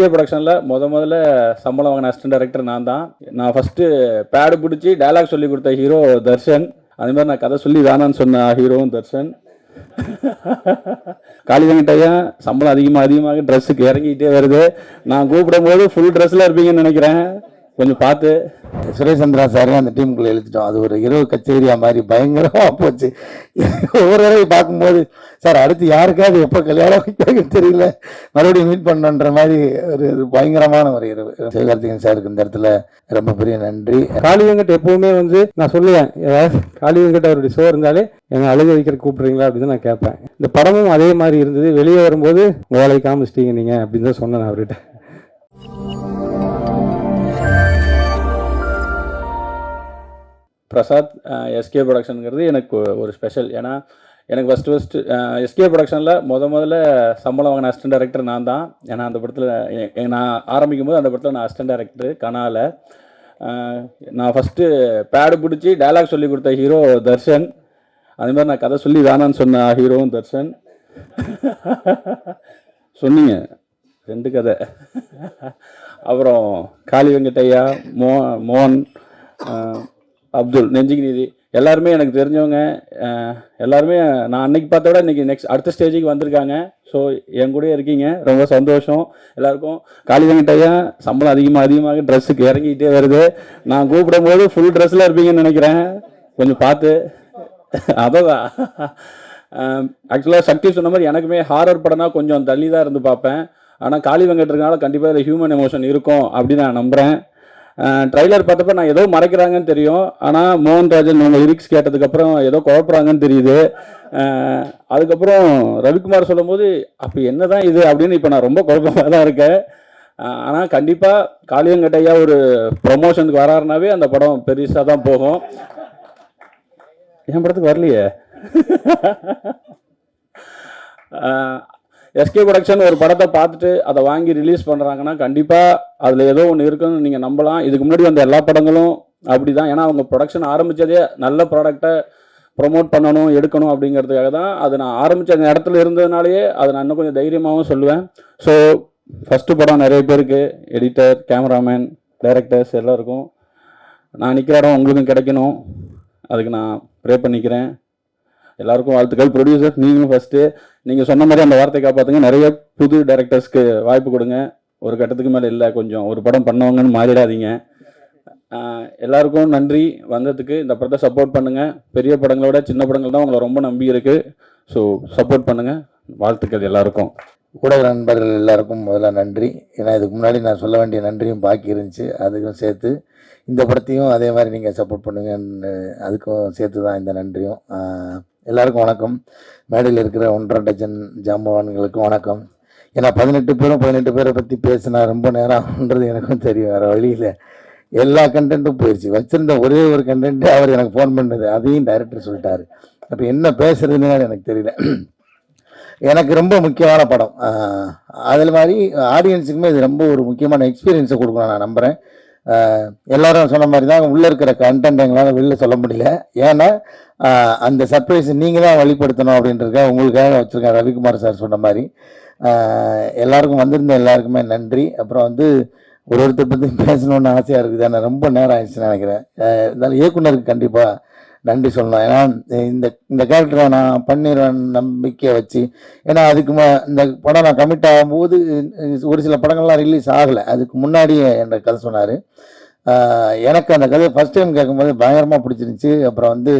SK ப்ரொடக்ஷனில் முத முதல்ல சம்பளம் வாங்கின அசிஸ்டன்ட் டைரக்டர் நான் தான் நான் ஃபஸ்ட்டு பேடு பிடிச்சி டயலாக் சொல்லி கொடுத்த ஹீரோ தர்ஷன். அதே மாதிரி நான் கதை சொல்லி வேணான்னு சொன்ன ஹீரோவும் தர்ஷன். காளிவெங்கட்டையா சம்பளம் அதிகமாக அதிகமாக ட்ரெஸ்ஸுக்கு இறங்கிக்கிட்டே வருது. நான் கூப்பிடும்போது ஃபுல் ட்ரெஸ்ஸில் இருப்பீங்கன்னு நினைக்கிறேன். கொஞ்சம் பார்த்து. சுரேஷ் சந்திரா சாரையும் அந்த டீமுக்குள்ள இழுத்துட்டோம். அது ஒரு இரவு கச்சேரியா மாதிரி பயங்கரமா போச்சு. ஒவ்வொரு தடவை பார்க்கும்போது சார் அடுத்து யாருக்காவது எப்போ கல்யாணம் வைக்கிறாங்கன்னு தெரியல. மறுபடியும் மீட் பண்ணன்ற மாதிரி ஒரு இது பயங்கரமான ஒரு இரவு. சிவகார்த்திகேயன் சாருக்கு இந்த இடத்துல ரொம்ப பெரிய நன்றி. காளி வெங்கட் எப்பவுமே வந்து நான் சொல்லுவேன் ஏதாவது காளி வெங்கட் அவருடைய ஷோ இருந்தாலே என்னை அழுக வைக்கிற கூப்பிடுறீங்களா? அப்படின்னு நான் கேட்பேன். இந்த படமும் அதே மாதிரி இருந்தது. வெளியே வரும்போது வேலையை காமிச்சிட்டீங்க நீங்க அப்படின்னு தான் சொன்னேன் அவர்கிட்ட. பிரசாத் எஸ்கே ப்ரொடக்ஷனுங்கிறது எனக்கு ஒரு ஸ்பெஷல் ஏன்னா எனக்கு ஃபஸ்ட்டு ஃபஸ்ட்டு எஸ்கே ப்ரொடக்ஷனில் முத முதல்ல சம்பளம் வாங்கின அசிஸ்டன்ட் டேரக்டர் நான் தான். ஏன்னா அந்த படத்தில் நான் ஆரம்பிக்கும் போது அந்த படத்தில் நான் அசிஸ்டன்ட் டேரக்டர் கனால. நான் ஃபஸ்ட்டு பேடு பிடிச்சி டைலாக் சொல்லி கொடுத்த ஹீரோ தர்ஷன். அதே மாதிரி நான் கதை சொல்லி வேணான்னு சொன்ன ஹீரோவும் தர்ஷன். சொன்னீங்க. ரெண்டு கதை. அப்புறம் காளி வெங்கட்டையா மோ மோகன் அப்துல் நெஞ்சுக்கு நீதி. எல்லாருமே எனக்கு தெரிஞ்சவங்க எல்லாருமே நான் அன்னைக்கு பார்த்த விட இன்னைக்கு நெக்ஸ்ட் அடுத்த ஸ்டேஜுக்கு வந்திருக்காங்க. ஸோ என் கூடயே இருக்கீங்க. ரொம்ப சந்தோஷம். எல்லாருக்கும் காளிவெங்கட்டையா சம்பளம் அதிகமாக அதிகமாக ட்ரெஸ்ஸுக்கு இறங்கிக்கிட்டே வருது. நான் கூப்பிடும் போது ஃபுல் ட்ரெஸ்ஸில் இருப்பீங்கன்னு நினைக்கிறேன். கொஞ்சம் பார்த்து. அதான் ஆக்சுவலாக சக்தி சொன்ன மாதிரி எனக்குமே ஹாரர் படம்னா கொஞ்சம் தள்ளி தான் இருந்து பார்ப்பேன். ஆனால் காளி வெங்கட் இருக்கனால கண்டிப்பாக இதில் ஹியூமன் எமோஷன் இருக்கும் அப்படின்னு நான் நம்புகிறேன் ட்ரைலர் பார்த்தப்ப நான் ஏதோ மறைக்கிறாங்கன்னு தெரியும். ஆனால் மோகன்ராஜன் உங்கள் லிரிக்ஸ் கேட்டதுக்கப்புறம் ஏதோ குழப்புறாங்கன்னு தெரியுது. அதுக்கப்புறம் ரவிக்குமார் சொல்லும்போது அப்போ என்ன தான் இது அப்படின்னு இப்போ நான் ரொம்ப குழப்பமாக தான் இருக்கேன். ஆனால் கண்டிப்பாக காளியங்கட்டையா ஒரு ப்ரொமோஷனுக்கு வராருனாவே அந்த படம் பெருசாக தான் போகும். என் படத்துக்கு வரலையே? எஸ்கே ப்ரொடக்ஷன் ஒரு படத்தை பார்த்துட்டு அதை வாங்கி ரிலீஸ் பண்ணுறாங்கன்னா கண்டிப்பாக அதில் ஏதோ ஒன்று இருக்குன்னு நீங்கள் நம்பலாம். இதுக்கு முன்னாடி வந்த எல்லா படங்களும் அப்படி தான் ஏன்னா அவங்க ப்ரொடக்ஷன் ஆரம்பித்ததே நல்ல ப்ராடக்டை ப்ரொமோட் பண்ணணும் எடுக்கணும் அப்படிங்கிறதுக்காக தான் அது நான் ஆரம்பித்த அந்த இடத்துல இருந்ததுனாலேயே அதை நான் இன்னும் கொஞ்சம் தைரியமாகவும் சொல்லுவேன். ஸோ ஃபஸ்ட்டு படம் நிறைய பேருக்கு எடிட்டர் கேமராமேன் டைரக்டர்ஸ் எல்லாருக்கும் நான் நிற்கிற இடம் உங்களுக்கும் கிடைக்கணும். அதுக்கு நான் ப்ரே பண்ணிக்கிறேன். எல்லாருக்கும் வாழ்த்துக்கள். ப்ரொடியூசர் நீங்களும் ஃபஸ்ட்டு நீங்கள் சொன்ன மாதிரி அந்த வார்த்தை காப்பாற்றுங்க நிறைய புது டேரக்டர்ஸ்க்கு வாய்ப்பு கொடுங்க. ஒரு கட்டத்துக்கு மேலே இல்லை கொஞ்சம் ஒரு படம் பண்ணவங்கன்னு மாறிடாதீங்க. எல்லாருக்கும் நன்றி. வந்ததுக்கு இந்த படத்தை சப்போர்ட் பண்ணுங்கள் பெரிய படங்களை விட சின்ன படங்கள் தான் உங்களை ரொம்ப நம்பி இருக்கு. ஸோ சப்போர்ட் பண்ணுங்கள் வாழ்த்துக்கள் எல்லாருக்கும். ஊடக நண்பர்கள் எல்லாருக்கும் முதல்ல நன்றி. ஏன்னா இதுக்கு முன்னாடி நான் சொல்ல வேண்டிய நன்றியும் பாக்கி இருந்துச்சு. அதுக்கும் சேர்த்து இந்த படத்தையும் அதே மாதிரி நீங்கள் சப்போர்ட் பண்ணுங்கன்னு அதுக்கும் சேர்த்து தான் இந்த நன்றியும். எல்லாருக்கும் வணக்கம். மேடையில் இருக்கிற ஒன்றரை டஜன் ஜாம்பவான்களுக்கும் வணக்கம். ஏன்னா பதினெட்டு பேரும் பதினெட்டு பேரை பற்றி பேசினா ரொம்ப நேரம்ன்றது எனக்கும் தெரியும். வேறு வழியில் எல்லா கண்டென்ட்டும் போயிடுச்சு வச்சுருந்த ஒரே ஒரு கண்டென்ட்டு அவர் எனக்கு ஃபோன் பண்ணது. அதையும் டைரக்டர் சொல்லிட்டாரு. அப்போ என்ன பேசுறதுன்னு எனக்கு தெரியல. எனக்கு ரொம்ப முக்கியமான படம். அதில் மாதிரி ஆடியன்ஸுக்குமே இது ரொம்ப ஒரு முக்கியமான எக்ஸ்பீரியன்ஸை கொடுக்கணும் நான் நம்புகிறேன் எல்லாரும் சொன்ன மாதிரி தான் உள்ளே இருக்கிற கண்டென்ட் எங்களால் வெளில சொல்ல முடியல. ஏன்னா அந்த சர்ப்ரைஸ் நீங்கள் தான் வெளிப்படுத்தணும் அப்படின்றத உங்களுக்காக வச்சுருக்கேன் ரவிக்குமார் சார் சொன்ன மாதிரி. எல்லாருக்கும் வந்திருந்த எல்லாருக்குமே நன்றி. அப்புறம் வந்து ஒரு ஒருத்தர் பற்றி பேசணும்னு ஆசையாக இருக்குது. ஆனால் ரொம்ப நேரம் ஆயிடுச்சுன்னு நினைக்கிறேன். இருந்தாலும் இயக்குனருக்கு கண்டிப்பாக நன்றி சொல்லணும். ஏன்னா இந்த இந்த கேரக்டரை நான் பண்ணிடுவேன் நம்பிக்கையை வச்சு. ஏன்னா அதுக்கு இந்த படம் நான் கமிட் ஆகும்போது ஒரு சில படங்கள்லாம் ரிலீஸ் ஆகலை. அதுக்கு முன்னாடியே என்ற கதை சொன்னார். எனக்கு அந்த கதை ஃபஸ்ட் டைம் கேட்கும்போது பயங்கரமாக பிடிச்சிருந்துச்சி. அப்புறம் வந்து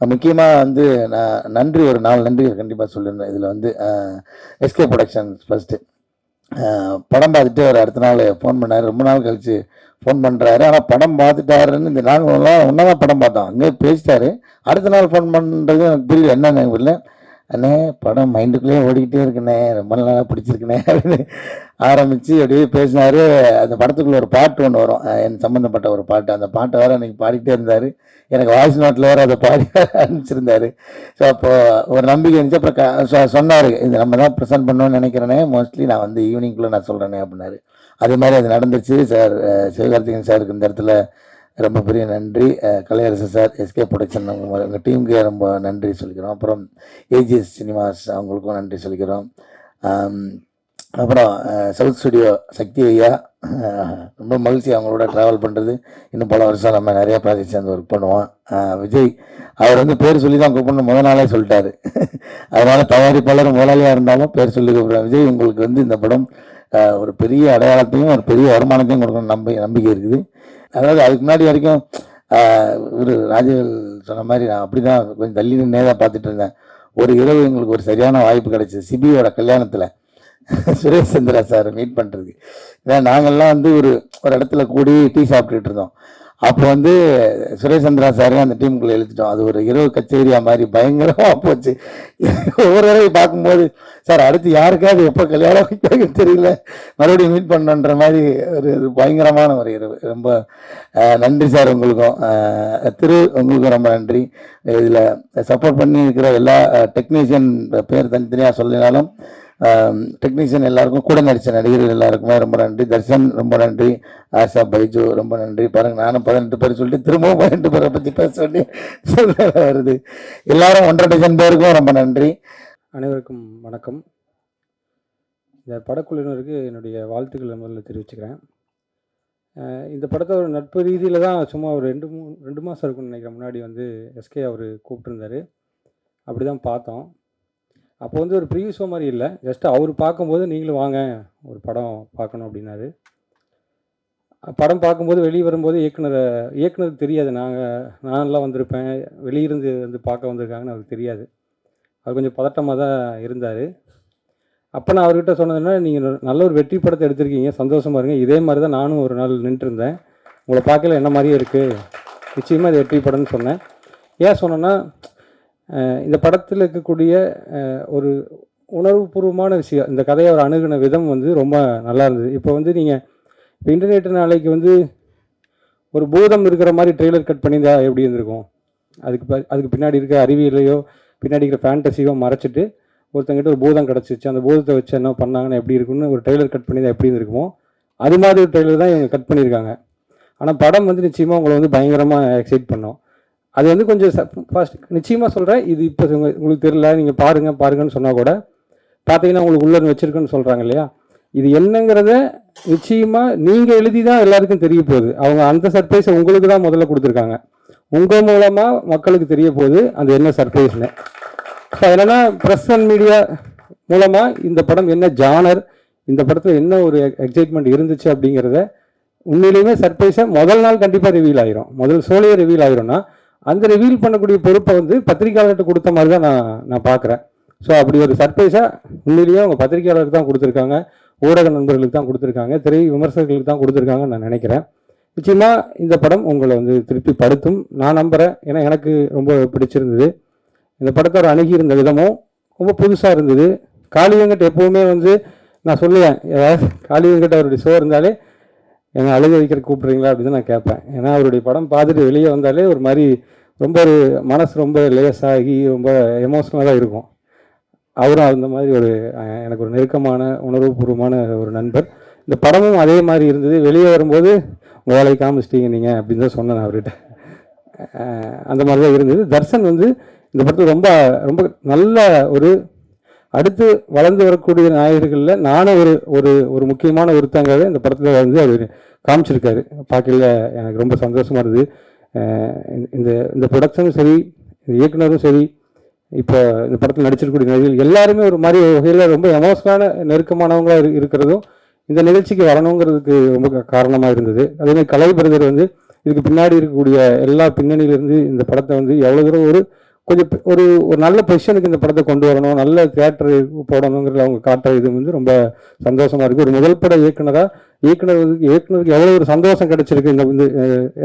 முக்கியமாக வந்து நான் நன்றி ஒரு நாலு நன்றிகள் கண்டிப்பாக சொல்லியிருந்தேன் இதில் வந்து எஸ்கே ப்ரொடக்ஷன்ஸ் ஃபஸ்ட்டு படம் பார்த்துட்டு அவர் அடுத்த நாள் ஃபோன் பண்ணார். ரொம்ப நாள் கழித்து ஃபோன் பண்ணுறாரு ஆனால் படம் பார்த்துட்டாருன்னு இந்த நாங்கள் ஒன்றா தான் படம் பார்த்தோம். அங்கே பேசிட்டாரு. அடுத்த நாள் ஃபோன் பண்ணுறது எனக்கு புரியல. என்னன்னு எனக்கு புரியல. அண்ணே படம் மைண்டுக்குள்ளேயே ஓடிக்கிட்டே இருக்குண்ணே ரொம்ப நல்லா பிடிச்சிருக்குண்ணே அப்படின்னு ஆரம்பித்து அப்படியே பேசினாரு. அந்த படத்துக்குள்ளே ஒரு பாட்டு ஒன்று வரும். என் சம்மந்தப்பட்ட ஒரு பாட்டு. அந்த பாட்டை வேறு அன்றைக்கி பாடிக்கிட்டே இருந்தார். எனக்கு வாய்ஸ் நோட்டில் வேறு அதை பாடி அனுப்பிச்சிருந்தார். ஸோ அப்போது ஒரு நம்பிக்கை இருந்துச்சு. அப்புறம் க- இது நம்ம தான் ப்ரெசென்ட் பண்ணணும்னு நினைக்கிறேனே. மோஸ்ட்லி நான் வந்து ஈவினிங்குள்ளே நான் சொல்கிறேனே அப்படின்னாரு. அதே மாதிரி அது நடந்துச்சு சார் சிவகார்த்திகன் சார் சாருக்கு இந்த இடத்துல ரொம்ப பெரிய நன்றி. கலையரசு சார் எஸ்கே ப்ரொடக்ஷன் அவங்க எங்கள் டீமுக்கே ரொம்ப நன்றி சொல்லிக்கிறோம். அப்புறம் ஏஜிஎஸ் சினிமாஸ் அவங்களுக்கும் நன்றி சொல்லிக்கிறோம். அப்புறம் சவுத் ஸ்டுடியோ சக்தி ஐயா ரொம்ப மகிழ்ச்சி அவங்களோட ட்ராவல் பண்ணுறது இன்னும் பல வருஷம் நம்ம நிறையா ப்ராஜெக்ட் சேர்ந்து ஒர்க் பண்ணுவோம். விஜய் அவர் வந்து பேர் சொல்லி தான் கூப்பிடணும் முத நாளே சொல்லிட்டாரு. அதனால் தயாரிப்பாளர் முதலாளியாக இருந்தாலும் பேர் சொல்லி கூப்பிடுறேன். விஜய் உங்களுக்கு வந்து இந்த படம் ஒரு பெரிய அடையாளத்தையும் ஒரு பெரிய வருமானத்தையும் கொடுக்கணும் நம்பி நம்பிக்கை இருக்குது. அதாவது அதுக்கு முன்னாடி வரைக்கும் ஒரு ராஜவேல் சொன்ன மாதிரி நான் அப்படி தான் கொஞ்சம் தள்ளி நின்னே தான் பார்த்துட்டு இருந்தேன். ஒரு இரவு எங்களுக்கு ஒரு சரியான வாய்ப்பு கிடைச்சது. சிபியோட கல்யாணத்தில் சுரேஷ் சந்திரா சார் மீட் பண்ணுறதுக்கு ஏன்னா நாங்கள்லாம் வந்து ஒரு ஒரு இடத்துல கூடி டீ சாப்பிட்டுட்டு இருந்தோம். அப்போ வந்து சுரேஷ் சந்திரா சாரையும் அந்த டீமுக்குள்ளே இழுத்துட்டோம். அது ஒரு இரவு கச்சேரியா மாதிரி பயங்கரமாக போச்சு. ஒவ்வொரு தடவை பார்க்கும்போது சார் அடுத்து யாருக்காவது எப்போ கல்யாணம் வைப்பாங்கன்னு தெரியல. மறுபடியும் மீட் பண்ணுன்ற மாதிரி ஒரு இது பயங்கரமான ஒரு இரவு. ரொம்ப நன்றி சார் உங்களுக்கும். திரு உங்களுக்கும் ரொம்ப நன்றி. இதில் சப்போர்ட் பண்ணி இருக்கிற எல்லா டெக்னீஷியன் பேர் தனித்தனியாக சொல்லினாலும் டெக்னீஷியன் எல்லாருக்கும் கூட நடித்த நடிகர்கள் எல்லாருக்குமே ரொம்ப நன்றி. தர்ஷன் ரொம்ப நன்றி. ஆஷா பைஜு ரொம்ப நன்றி. பாருங்கள் நானும் பதினெட்டு பேர் சொல்லிட்டு திரும்பவும் பதினெட்டு பேரை பற்றி பேச வேண்டிய சொல்ல வருது. எல்லாரும் ஒன்றரை டஜன் பேருக்கும் ரொம்ப நன்றி. அனைவருக்கும் வணக்கம். இந்த படக்குழுவினருக்கு என்னுடைய வாழ்த்துக்களை முதல்ல தெரிவிச்சுக்கிறேன். இந்த படத்தை ஒரு நட்பு ரீதியில் தான் சும்மா ஒரு ரெண்டு மூணு ரெண்டு மாதம் இருக்கும்னு நினைக்கிறேன். முன்னாடி வந்து எஸ்கே அவர் கூப்பிட்டுருந்தாரு. அப்படி தான் பார்த்தோம். அப்போ வந்து ஒரு ப்ரீவியூ ஷோ மாதிரி இல்லை. ஜஸ்ட் அவர் பார்க்கும்போது நீங்களும் வாங்க ஒரு படம் பார்க்கணும் அப்படின்னாரு. படம் பார்க்கும்போது வெளியே வரும்போது இயக்குனரை இயக்குனருக்கு தெரியாது. நாங்கள் நான்லாம் வந்திருப்பேன். வெளியிருந்து வந்து பார்க்க வந்திருக்காங்கன்னு அவருக்கு தெரியாது. அவர் கொஞ்சம் பதட்டமாக தான் இருந்தார். அப்போ நான் அவர்கிட்ட சொன்னதுன்னா நீங்கள் நல்ல ஒரு வெற்றி படத்தை எடுத்திருக்கீங்க. சந்தோஷமா இருங்க. இதே மாதிரி தான் நானும் ஒரு நாள் நின்றுருந்தேன். உங்களை பார்க்கல என்ன மாதிரியே இருக்குது நிச்சயமாக இது வெற்றி படம்னு சொன்னேன். ஏன் சொன்னேன்னா இந்த படத்தில் இருக்கக்கூடிய ஒரு உணர்வுபூர்வமான விஷயம் இந்த கதையை அவர் அணுகின விதம் வந்து ரொம்ப நல்லா இருந்தது. இப்போ வந்து நீங்கள் இப்போ இன்டர்நெட் நாளைக்கு வந்து ஒரு பூதம் இருக்கிற மாதிரி ட்ரெய்லர் கட் பண்ணியிருந்தா எப்படி இருந்திருக்கும்? அதுக்கு ப- அதுக்கு பின்னாடி இருக்க அறிவியலையோ பின்னாடி இருக்கிற ஃபேண்டசியோ மறைச்சிட்டு ஒருத்தங்கிட்ட ஒரு பூதம் கிடச்சிச்சு அந்த பூதத்தை வச்சு என்ன பண்ணாங்கன்னா எப்படி இருக்குன்னு ஒரு ட்ரெய்லர் கட் பண்ணி எப்படி இருந்திருக்குமோ அது மாதிரி ஒரு ட்ரெய்லர் தான் இவங்க கட் பண்ணியிருக்காங்க. ஆனால் படம் வந்து நிச்சயமாக உங்களை வந்து பயங்கரமாக எக்ஸைட் பண்ணோம். அது வந்து கொஞ்சம் ஃபர்ஸ்ட் நிச்சயமாக சொல்கிறேன் இது இப்போ உங்களுக்கு தெரியல. நீங்கள் பாருங்கள் பாருங்கன்னு சொன்னால் கூட பார்த்தீங்கன்னா உங்களுக்கு உள்ள வச்சுருக்குன்னு சொல்கிறாங்க இல்லையா? இது என்னங்கிறத நிச்சயமாக நீங்கள் எழுதி தான் எல்லாருக்கும் தெரிய போகுது. அவங்க அந்த சர்ப்ரைஸை உங்களுக்கு தான் முதல்ல கொடுத்துருக்காங்க. உங்கள் மூலமாக மக்களுக்கு தெரிய போகுது அந்த என்ன சர்ப்ரைஸ்னு ஸோ அதனால ப்ரெஸ் அண்ட் மீடியா மூலமாக இந்த படம் என்ன ஜானர் இந்த படத்தில் என்ன ஒரு எக்ஸைட்மெண்ட் இருந்துச்சு அப்படிங்கிறத உண்மையிலேயுமே சர்ப்ரைஸை முதல் நாள் கண்டிப்பாக ரிவீல் ஆயிரும். முதல் சோழியே ரிவீல் ஆயிரும்னா அந்த ரிவீல் பண்ணக்கூடிய பொறுப்பை வந்து பத்திரிக்கையாளர்கிட்ட கொடுத்த மாதிரி தான் நான் நான் பார்க்குறேன். ஸோ அப்படி ஒரு சர்ப்ரைஸாக உண்மையிலேயே அவங்க பத்திரிகையாளருக்கு தான் கொடுத்துருக்காங்க. ஊடக நண்பர்களுக்கு தான் கொடுத்துருக்காங்க. திரை விமர்சகர்களுக்கு தான் கொடுத்துருக்காங்கன்னு நான் நினைக்கிறேன். நிச்சயமாக இந்த படம் உங்களை வந்து திருப்தி படுத்தும் நான் நம்புகிறேன் ஏன்னா எனக்கு ரொம்ப பிடிச்சிருந்தது. இந்த படத்தை அணுகியிருந்த விதமும் ரொம்ப புதுசாக இருந்தது. காளி வெங்கட் எப்போவுமே வந்து நான் சொல்லுவேன் ஏதாவது காளி வெங்கட் அவருடைய ஷோ இருந்தாலே என்னை அழுக வைக்கிற கூப்பிட்றீங்களா அப்படின்னு நான் கேட்பேன். ஏன்னா அவருடைய படம் பார்த்துட்டு வெளியே வந்தாலே ஒரு மாதிரி ரொம்ப ஒரு மனசு ரொம்ப லேசாகி ரொம்ப எமோஷ்னலாக இருக்கும். அவரும் அந்த மாதிரி ஒரு எனக்கு ஒரு நெருக்கமான உணர்வுபூர்வமான ஒரு நண்பர். இந்த படமும் அதே மாதிரி இருந்தது. வெளியே வரும்போது உங்கள் வேலையை காமிச்சிட்டீங்க நீங்கள் அப்படின்னு தான் சொன்னேன் அவர்கிட்ட. அந்த மாதிரி தான் இருந்தது. தர்ஷன் வந்து இந்த படத்தில் ரொம்ப ரொம்ப நல்ல ஒரு அடுத்து வளர்ந்து வரக்கூடிய நாயகர்களில் நானும் ஒரு ஒரு ஒரு முக்கியமான ஒருத்தங்கிறத இந்த படத்தில் வந்து அவர் காமிச்சிருக்காரு. பார்க்கல எனக்கு ரொம்ப சந்தோஷமா இருந்தது. இந்த- இந்த ப்ரொடக்ஷனும் சரி இந்த இயக்குனரும் சரி இப்போ இந்த படத்தில் நடிச்சிருக்கக்கூடிய நடிகர்கள் எல்லாருமே ஒரு மாதிரி வகையில் ரொம்ப எமோஷனான நெருக்கமானவங்களாக இரு- இருக்கிறதும் இந்த நிகழ்ச்சிக்கு வரணுங்கிறதுக்கு ரொம்ப காரணமாக இருந்தது. அதே மாதிரி கலை பிரதர் வந்து இதுக்கு பின்னாடி இருக்கக்கூடிய எல்லா பின்னணியிலிருந்து இந்த படத்தை வந்து எவ்வளோ தூரம் ஒரு கொஞ்சம் ஒரு ஒரு நல்ல பொசிஷனுக்கு இந்த படத்தை கொண்டு வரணும் நல்ல தியேட்டர் போடணுங்கிறத அவங்க காட்டுற இது வந்து ரொம்ப சந்தோஷமாக இருக்குது ஒரு முதல் பட இயக்குனராக இயக்குனர் இயக்குனருக்கு எவ்வளோ ஒரு சந்தோஷம் கிடைச்சிருக்கு இந்த வந்து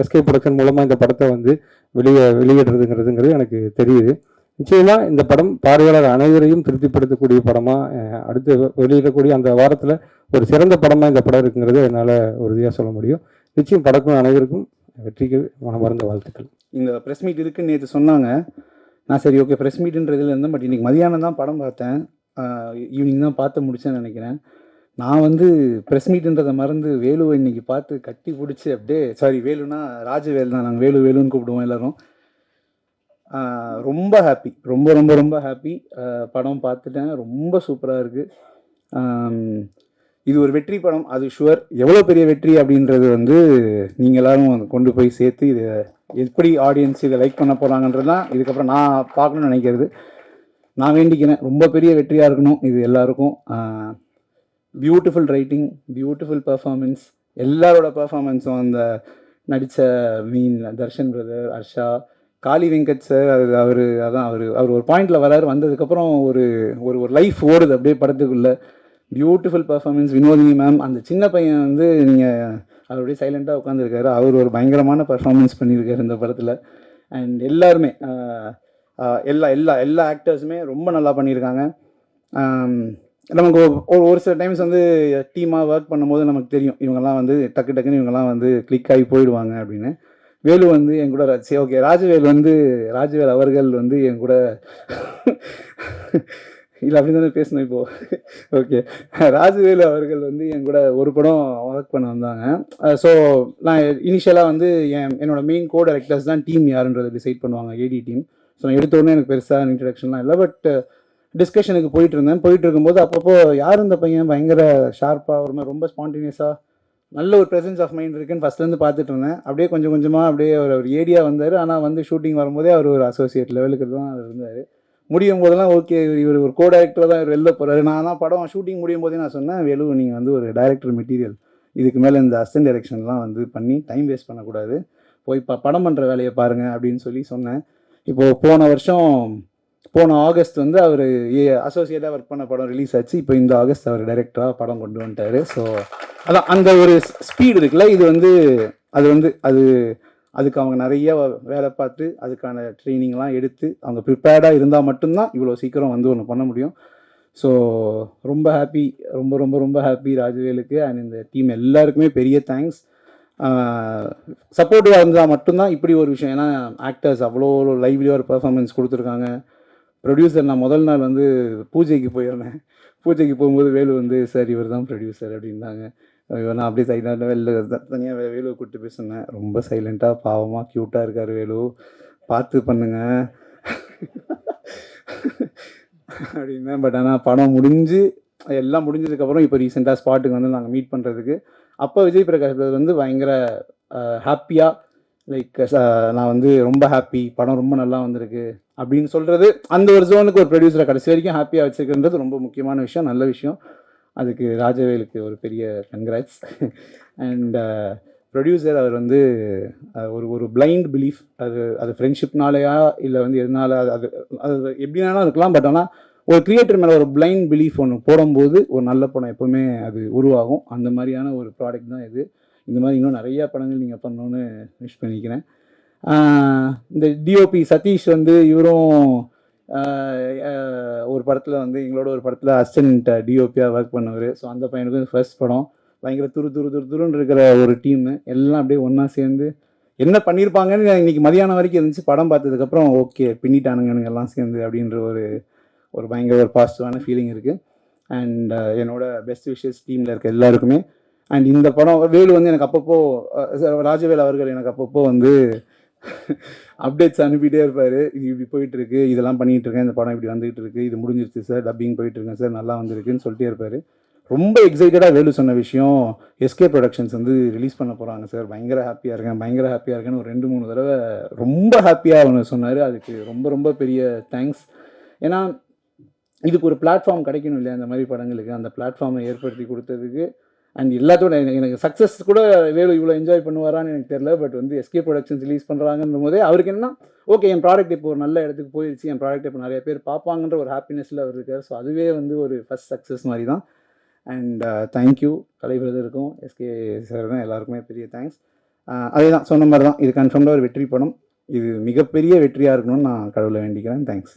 எஸ்கே ப்ரொடக்ஷன் மூலமாக இந்த படத்தை வந்து வெளியே வெளியிடுறதுங்கிறதுங்கிறது எனக்கு தெரியுது. நிச்சயமாக இந்த படம் பார்வையாளர் அனைவரையும் திருப்திப்படுத்தக்கூடிய படமாக அடுத்து வெளியிடக்கூடிய அந்த வாரத்தில் ஒரு சிறந்த படமாக இந்த படம் இருக்குங்கிறது என்னால் உறுதியாக சொல்ல முடியும். நிச்சயம் படக்கும் அனைவருக்கும் வெற்றிக்கு மனமார்ந்த வாழ்த்துக்கள். இந்த ப்ரெஸ் மீட் இருக்குன்னு நேற்று சொன்னாங்க. நான் சரி ஓகே ப்ரெஸ் மீட்டுன்றதுல இருந்தேன் பட் இன்றைக்கி மதியானம் தான் படம் பார்த்தேன். ஈவினிங் தான் பார்த்து முடிச்சேன்னு நினைக்கிறேன். நான் வந்து ப்ரெஸ் மீட்டுன்றதை மறந்து வேலுவை இன்னைக்கு பார்த்து கட்டி பிடிச்சி அப்படியே சாரி வேலுனா ராஜவேல் தான். நாங்கள் வேலு வேலுன்னு கூப்பிடுவோம் எல்லாரும். ரொம்ப ஹாப்பி ரொம்ப ரொம்ப ரொம்ப ஹாப்பி படம் பார்த்துட்டேன். ரொம்ப சூப்பராக இருக்குது இது ஒரு வெற்றி படம். அது ஷுவர் எவ்வளோ பெரிய வெற்றி அப்படின்றது வந்து நீங்கள் எல்லாரும் கொண்டு போய் சேர்த்து இது எப்படி ஆடியன்ஸ் இதை லைக் பண்ண போகிறாங்கன்றது தான் இதுக்கப்புறம் நான் பார்க்கணும்னு நினைக்கிறது. நான் வேண்டிக்கிறேன். ரொம்ப பெரிய வெற்றியாக இருக்கணும் இது எல்லாருக்கும். பியூட்டிஃபுல் ரைட்டிங் பியூட்டிஃபுல் பர்ஃபார்மன்ஸ் எல்லாரோட பர்ஃபார்மன்ஸும் அந்த நடித்த mean Darshan brother Harsha Kali Venkat sir அது அவர் அதான் அவர். அவர் ஒரு பாயிண்டில் வராரு. வந்ததுக்கப்புறம் ஒரு ஒரு ஒரு லைஃப் ஓடுது அப்படியே படத்துக்குள்ளே. பியூட்டிஃபுல் பர்ஃபார்மன்ஸ் வினோதினி மேம் அந்த சின்ன பையன் வந்து நீங்கள் அவருடைய சைலண்ட்டாக உட்காந்துருக்காரு அவர் ஒரு பயங்கரமான பர்ஃபார்மன்ஸ் பண்ணியிருக்காரு இந்த படத்தில். அண்ட் எல்லாருமே எல்லா எல்லா எல்லா ஆக்டர்ஸுமே ரொம்ப நல்லா பண்ணியிருக்காங்க. நமக்கு ஒரு- ஒரு ஒரு சில டைம்ஸ் வந்து டீமாக ஒர்க் பண்ணும்போது நமக்கு தெரியும். இவங்கெல்லாம் வந்து டக்கு டக்குன்னு இவங்கெல்லாம் வந்து கிளிக் ஆகி போயிடுவாங்க அப்படின்னு. வேலு வந்து என் கூட சரி ஓகே ராஜவேல் வந்து ராஜவேல் அவர்கள் வந்து என் கூட இல்லை அப்படி தானே பேசணும் இப்போ. ஓகே ராஜவேலு அவர்கள் வந்து என் கூட ஒரு படம் ஒர்க் பண்ண வந்தாங்க. ஸோ நான் இனிஷியலாக வந்து என் என்னோட மெயின் கோ டேரக்டர்ஸ் தான் டீம் யாருன்றதை டிசைட் பண்ணுவாங்க ஏடி டீம் ஸோ நான் எடுத்தோடனே எனக்கு பெருசாக இன்ட்ரடக்ஷன்லாம் இல்லை பட் டிஸ்கஷனுக்கு போயிட்டு இருந்தேன். போயிட்டு இருக்கும்போது அப்பப்போ யார் இந்த பையன்? பயங்கர ஷார்ப்பாக ஒரு மாதிரி ரொம்ப ஸ்பான்டினியஸாக நல்ல ஒரு ப்ரெசன்ஸ் ஆஃப் மைண்ட் இருக்குன்னு ஃபஸ்ட்லேருந்து பார்த்துட்டு இருந்தேன். அப்படியே கொஞ்சம் கொஞ்சமாக அப்படியே ஒரு ஒரு ஏடியா வந்தார். ஆனால் வந்து ஷூட்டிங் வரும்போதே அவர் ஒரு அசோசியேட் லெவலுக்கு தான் அவர் இருந்தார். முடியும் போதெல்லாம் ஓகே இவர் ஒரு கோ டைரக்டர் தான் இவர் வெளில போகிறாரு நான் தான் படம் ஷூட்டிங் முடியும் போதே நான் சொன்னேன் வேலு நீங்கள் வந்து ஒரு டைரக்டர் மெட்டீரியல் இதுக்கு மேலே இந்த அசன் டைரக்ஷன்லாம் வந்து பண்ணி டைம் வேஸ்ட் பண்ணக்கூடாது. போய் ப படம் பண்ணுற வேலையை பாருங்கள் அப்படின்னு சொல்லி சொன்னேன். இப்போது போன வருஷம் போன ஆகஸ்ட் வந்து அவர் அசோசியேட்டாக ஒர்க் பண்ண படம் ரிலீஸ் ஆச்சு. இப்போ இந்த ஆகஸ்ட் அவர் டைரக்டராக படம் கொண்டு வந்துட்டாரு. ஸோ அதான் அந்த ஒரு ஸ்பீடு இருக்குல்ல? இது வந்து அது வந்து அது அதுக்கு அவங்க நிறைய வேலை பார்த்து அதுக்கான ட்ரைனிங்லாம் எடுத்து அவங்க ப்ரிப்பேர்டாக இருந்தால் மட்டும்தான் இவ்வளோ சீக்கிரம் வந்து ஒன்று பண்ண முடியும். ஸோ ரொம்ப ஹாப்பி ரொம்ப ரொம்ப ரொம்ப ஹாப்பி ராஜவேலுக்கு அண்ட் இந்த டீம் எல்லாருக்குமே பெரிய தேங்க்ஸ் சப்போர்ட்டிவாக இருந்தால் மட்டும்தான் இப்படி ஒரு விஷயம். ஏன்னா ஆக்டர்ஸ் அவ்வளோ லைவ்லியாக ஒரு பெர்ஃபார்மன்ஸ் கொடுத்துருக்காங்க. ப்ரொடியூசர் நான் முதல் நாள் வந்து பூஜைக்கு போயிருந்தேன். பூஜைக்கு போகும்போது வேலு வந்து சார் இவர் தான் ப்ரொடியூசர் அப்படின்னாங்க. நான் அப்படியே சைலண்டாக வெளில தனியாக வேலுவை கூப்பிட்டு பேசினேன் ரொம்ப சைலண்ட்டாக பாவமாக க்யூட்டாக இருக்கார் வேலு. பார்த்து பண்ணுங்க. அப்படின்னா பட் ஆனால் படம் முடிஞ்சு எல்லாம் முடிஞ்சதுக்கப்புறம் இப்போ ரீசெண்டாக ஸ்பாட்டுக்கு வந்து நாங்கள் மீட் பண்ணுறதுக்கு அப்போ விஜய் பிரகாஷ் வந்து பயங்கர ஹாப்பியாக லைக் நான் வந்து ரொம்ப ஹாப்பி படம் ரொம்ப நல்லா வந்திருக்கு அப்படின்னு சொல்கிறது அந்த ஒரு ஜோனுக்கு ஒரு ப்ரொடியூசரை கடைசி வரைக்கும் ஹாப்பியாக வச்சுருக்குன்றது ரொம்ப முக்கியமான விஷயம் நல்ல விஷயம். அதுக்கு ராஜவேலுக்கு ஒரு பெரிய கங்க்ராட்ஸ் அண்ட் ப்ரொடியூசர் அவர் வந்து uh, ஒரு ஒரு பிளைண்ட் பிலீஃப் அது அது ஃப்ரெண்ட்ஷிப்னாலையா இல்லை வந்து எதனால அது அது அது எப்படினாலும் இருக்கலாம் பட் ஆனால் ஒரு கிரியேட்டர் மேலே ஒரு பிளைண்ட் பிலீஃப் ஒன்று போடும்போது ஒரு நல்ல படம் எப்போவுமே அது உருவாகும். அந்த மாதிரியான ஒரு ப்ராடக்ட் தான் இது. இந்த மாதிரி இன்னும் நிறையா படங்கள் நீங்கள் பண்ணணுன்னு விஷ் பண்ணிக்கிறேன். இந்த டிஓபி சதீஷ் வந்து இவரும் ஒரு படத்தில் வந்து எங்களோட ஒரு படத்தில் அசிஸ்டன்ட் டிஓபியாக ஒர்க் பண்ணவர். ஸோ அந்த பையனுக்கும் ஃபர்ஸ்ட் படம். பயங்கர துரு துரு துரு துருன்னு இருக்கிற ஒரு டீமு எல்லாம் அப்படியே ஒன்றா சேர்ந்து என்ன பண்ணியிருப்பாங்கன்னு இன்னைக்கு மதியானம் வரைக்கும் இருந்துச்சு. படம் பார்த்ததுக்கப்புறம் ஓகே பின்னிட்டானுங்க எல்லாம் சேர்ந்து அப்படின்ற ஒரு ஒரு பயங்கர ஒரு பாசிட்டிவான ஃபீலிங் இருக்குது அண்ட் என்னோட பெஸ்ட் விஷஸ் டீமில் இருக்க எல்லாருக்குமே. அண்ட் இந்த படம் வேலு வந்து எனக்கு அப்பப்போ ராஜவேல் அவர்கள் எனக்கு அப்பப்போ வந்து அப்டேட்ஸ் அனுப்பிட்டே இருப்பார். இது இப்படி போயிட்டு இருக்கு. இதெல்லாம் பண்ணிகிட்டு இருக்கேன். இந்த படம் இப்படி வந்துகிட்டு இருக்கு. இது முடிஞ்சிருச்சு சார். டப்பிங் போயிட்டு இருக்கேன் சார். நல்லா வந்திருக்குன்னு சொல்லிட்டே இருப்பார். ரொம்ப எக்ஸைட்டடாக வேலு சொன்ன விஷயம் எஸ்கே ப்ரொடக்ஷன்ஸ் வந்து ரிலீஸ் பண்ண போகிறாங்க சார். பயங்கர ஹாப்பியாக இருக்கேன். பயங்கர ஹாப்பியாக இருக்கேன்னு ஒரு ரெண்டு மூணு தடவை ரொம்ப ஹாப்பியாக அவனு சொன்னார். அதுக்கு ரொம்ப ரொம்ப பெரிய தேங்க்ஸ் ஏன்னா இதுக்கு ஒரு பிளாட்ஃபார்ம் கிடைக்கணும் இல்லையா? அந்த மாதிரி படங்களுக்கு. அந்த பிளாட்ஃபார்மை ஏற்படுத்தி கொடுத்ததுக்கு அண்ட் எல்லாத்தோட எனக்கு எனக்கு சக்ஸஸ் கூட வேலு இவ்வளோ என்ஜாய் பண்ணுவாரான்னு எனக்கு தெரியல பட் வந்து எஸ்கே ப்ரொடக்ஷன்ஸ் ரிலீஸ் பண்ணுறாங்கன்ற போதே அவருக்கு என்ன ஓகே என் ப்ராடக்ட் இப்போ ஒரு நல்ல இடத்துக்கு போயிடுச்சு என் ப்ராடக்ட் இப்போ நிறைய பேர் பார்ப்பாங்கன்ற ஒரு ஹாப்பினஸில் அவர் இருக்கார். ஸோ அதுவே வந்து ஒரு ஃபஸ்ட் சக்ஸஸ் மாதிரி தான் அண்ட் தேங்க்யூ கலை பிரதருக்கும் எஸ்கே சார் தான் எல்லாருக்குமே பெரிய தேங்க்ஸ் uh, அதே தான் சொன்ன மாதிரி தான் இது கன்ஃபார்ம்டாக ஒரு வெற்றி படம். இது மிகப்பெரிய வெற்றியாக இருக்கணும்னு நான் கடவுளை வேண்டிக்கிறேன். தேங்க்ஸ்